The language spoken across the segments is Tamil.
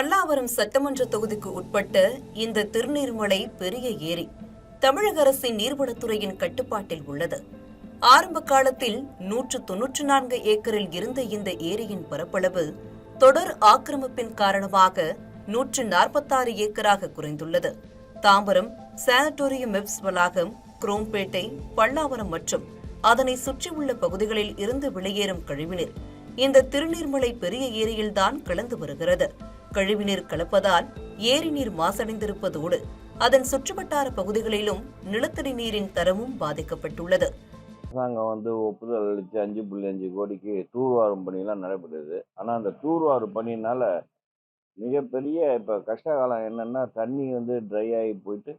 பல்லாவரம் சட்டமன்ற தொகுதிக்கு உட்பட்ட இந்த திருநீர்மலை பெரிய ஏரி தமிழக அரசின் நீர்வளத்துறையின் கட்டுப்பாட்டில் உள்ளது. ஆரம்ப காலத்தில் நூற்று தொன்னூற்று நான்கு ஏக்கரில் இருந்த இந்த ஏரியின் பரப்பளவு தொடர் ஆக்கிரமிப்பின் காரணமாக நூற்று நாற்பத்தாறு ஏக்கராக குறைந்துள்ளது. தாம்பரம் சானட்டோரியம் வெப்ஸ் வளாகம் குரோம்பேட்டை பல்லாவரம் மற்றும் அதனை சுற்றியுள்ள பகுதிகளில் இருந்து வெளியேறும் கழிவுநீர் இந்த திருநீர்மலை பெரிய ஏரியில்தான் கலந்து வருகிறது. கழிவுநீர் கலப்பதால் ஏரி நீர் மாசடைந்திருப்பதோடு அதன் சுற்றுவட்டார பகுதிகளிலும் நிலத்தடி நீரின் தரமும் பாதிக்கப்பட்டுள்ளது. அரசாங்கம் வந்து ஒப்புதல் அளித்து அஞ்சு புள்ளி அஞ்சு கோடிக்கு தூர்வாரும் பணியெல்லாம் நடைபெறுது ஆனால் அந்த தூர்வாரும் பணியினால மிகப்பெரிய இப்போ கஷ்ட காலம் என்னென்னா தண்ணி வந்து ட்ரை ஆகி போயிட்டு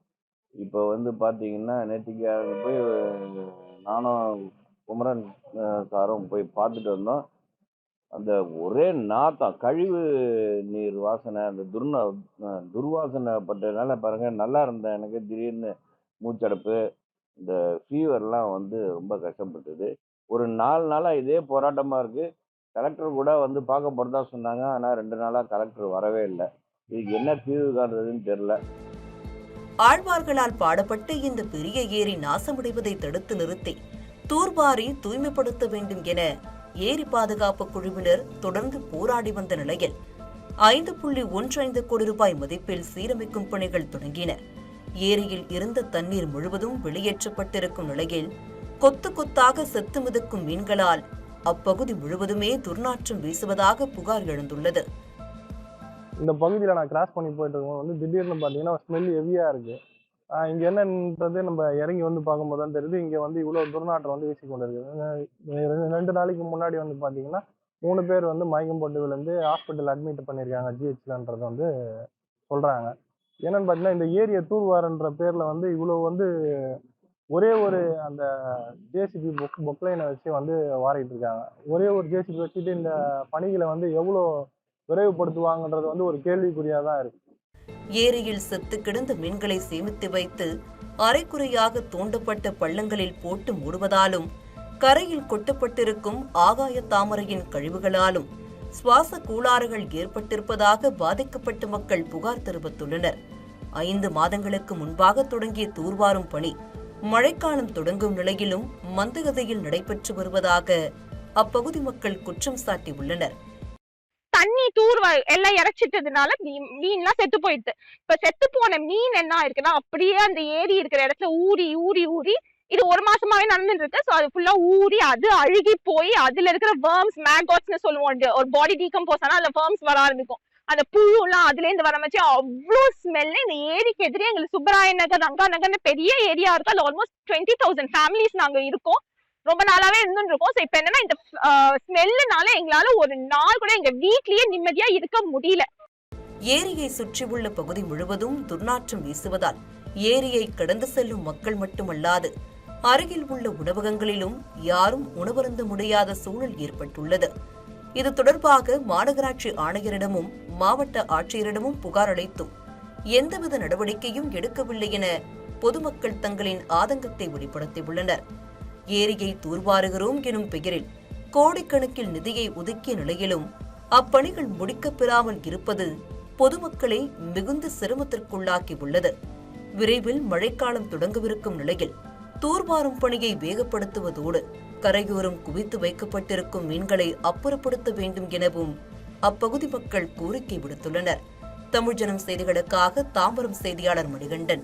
இப்போ வந்து பார்த்தீங்கன்னா நேற்றுக்கு போய் நானும் குமரன் சாரும் போய் பார்த்துட்டு வந்தோம். அந்த ஒரே நாத்தம் கழிவு நீர் வாசனை அந்த துர்ண துர்வாசனை பட்டதுனால பாருங்க நல்லா இருந்தேன் எனக்கு திடீர்னு மூச்சடைப்பு இந்த ஃபீவர்லாம் வந்து ரொம்ப கஷ்டப்பட்டது. ஒரு நாலு நாளாக இதே போராட்டமாக இருக்குது கலெக்டர் கூட வந்து பார்க்க போகிறதா சொன்னாங்க. ஆனால் ரெண்டு நாளாக கலெக்டர் வரவே இல்லை. இதுக்கு என்ன தீர்வு காண்றதுன்னு தெரில ஆழ்வார்களால் பாடப்பட்டு இந்த பெரிய ஏரி நாசமடைவதை தடுத்து நிறுத்தி தூர்வாரி தூய்மைப்படுத்த வேண்டும் என ஏரி பாதுகாப்பு குழுவினர் தொடர்ந்து போராடி வந்த நிலையில் ஐந்து புள்ளி ஒன்று ஐந்து கோடி ரூபாய் மதிப்பில் சீரமைக்கும் பணிகள் தொடங்கின. ஏரியில் இருந்த தண்ணீர் முழுவதும் வெளியேற்றப்பட்டிருக்கும் நிலையில் கொத்து கொத்தாக செத்து மிதக்கும் மீன்களால் அப்பகுதி முழுவதுமே துர்நாற்றம் வீசுவதாக புகார் எழுந்துள்ளது. இந்த பகுதியில் நான் கிராஸ் பண்ணி போயிட்டு இருக்கும் வந்து திடீர்னு பார்த்தீங்கன்னா ஸ்மெல் ஹெவியாக இருக்குது இங்கே என்னன்றது நம்ம இறங்கி வந்து பார்க்கும்போது தான் தெரியுது. இங்கே வந்து இவ்வளோ துர்நாற்றம் வந்து வீசி கொண்டு ரெண்டு- ரெண்டு நாளைக்கு முன்னாடி வந்து பாத்தீங்கன்னா மூணு பேர் வந்து மயக்கம் போட்டு விழுந்து ஹாஸ்பிட்டல் அட்மிட் பண்ணியிருக்காங்க. ஜிஹெச்லன்றது வந்து சொல்கிறாங்க என்னன்னு பார்த்தீங்கன்னா இந்த ஏரியை தூர்வாரன்ற பேரில் வந்து இவ்வளோ வந்து ஒரே ஒரு அந்த ஜேசிபி பொக் பொக்லைனை வச்சு வந்து வாரிட்டு இருக்காங்க. ஒரே ஒரு ஜேசிபி வச்சுட்டு இந்த பணிகளை வந்து எவ்வளோ விரைவுபடுத்துவாங்கன்றது வந்து ஒரு கேள்விக்குறியாக தான் இருக்கு. ஏரியில் செத்து கிடந்த மீன்களை சேமித்து வைத்து அரைக்குறையாக தோண்டப்பட்ட பள்ளங்களில் போட்டு மூடுவதாலும் கரையில் கொட்டப்பட்டிருக்கும் ஆகாய தாமரையின் கழிவுகளாலும் சுவாச கூளாறுகள் ஏற்பட்டிருப்பதாக பாதிக்கப்பட்ட மக்கள் புகார் தெரிவித்துள்ளனர். ஐந்து மாதங்களுக்கு முன்பாக தொடங்கிய தூர்வாரும் பணி மழைக்காலம் தொடங்கும் நிலையிலும் மந்தகதையில் நடைபெற்று வருவதாக அப்பகுதி மக்கள் குற்றம் சாட்டியுள்ளனர். தூர் தூர்வ எல்லாம் இறைச்சிட்டதுனால மீன் மீன்லாம் செத்து போயிடுது. இப்ப செத்து போன மீன் என்ன ஆயிருக்குன்னா அப்படியே அந்த ஏரி இருக்கிற இடத்துல ஊறி ஊறி ஊறி இது ஒரு மாசமாவே நடந்துட்டு இருக்கு சோ அது ஃபுல்லா ஊறி அது அழுகி போய் அதுல இருக்கிற வேர்ம்ஸ் மேகாட்ஸ்னு சொல்லுவோம் ஒரு பாடி டீகம்போஸ் ஆனா அதுல வேர்ம்ஸ் வர ஆரம்பிக்கும். அந்த புழு எல்லாம் அதுல இருந்து வரமச்சு அவ்வளோ ஸ்மெல் இந்த ஏரிக்கு எதிரே எங்களுக்கு சுப்பராய நகர் ரங்கா நகர்னு பெரிய ஏரியா இருக்கு அதுல ஆல்மோஸ்ட் டுவெண்ட்டி தௌசண்ட் ஃபேமிலிஸ் நாங்க இருக்கோம். ரொம்ப நாளாவே இருந்துட்டு சோ இப்ப என்னன்னா இந்த ஸ்மெல்லுனால எங்களால ஒரு நாள் கூட எங்க வீட்லயே நிம்மதியா இருக்க முடியல. ஏரியை சுற்றியுள்ள பகுதி முழுவதும் துர்நாற்றம் வீசுவதால் ஏரியை கடந்து செல்லும் மக்கள் மட்டுமல்லாது அருகில் உள்ள உணவகங்களிலும் யாரும் உணவருந்த முடியாத சூழல் ஏற்பட்டுள்ளது. இது தொடர்பாக மாநகராட்சி ஆணையரிடமும் மாவட்ட ஆட்சியரிடமும் புகார் அளித்தும் எந்தவித நடவடிக்கையும் எடுக்கவில்லை என பொதுமக்கள் தங்களின் ஆதங்கத்தை வெளிப்படுத்தியுள்ளனர். ஏரியை தூர்வாருகிறோம் எனும் பெயரில் கோடிக்கணக்கில் நிதியை ஒதுக்கிய நிலையிலும் அப்பணிகள் முடிக்கப் பெறாமல் இருப்பது பொதுமக்களை மிகுந்த சிரமத்திற்குள்ளாக்கி உள்ளது. விரைவில் மழைக்காலம் தொடங்கவிருக்கும் நிலையில் தூர்வாரும் பணியை வேகப்படுத்துவதோடு கரையோரம் குவித்து வைக்கப்பட்டிருக்கும் மீன்களை அப்புறப்படுத்த வேண்டும் எனவும் அப்பகுதி மக்கள் கோரிக்கை விடுத்துள்ளனர். தமிழ்ஜனம் செய்திகளுக்காக தாம்பரம் செய்தியாளர் மணிகண்டன்.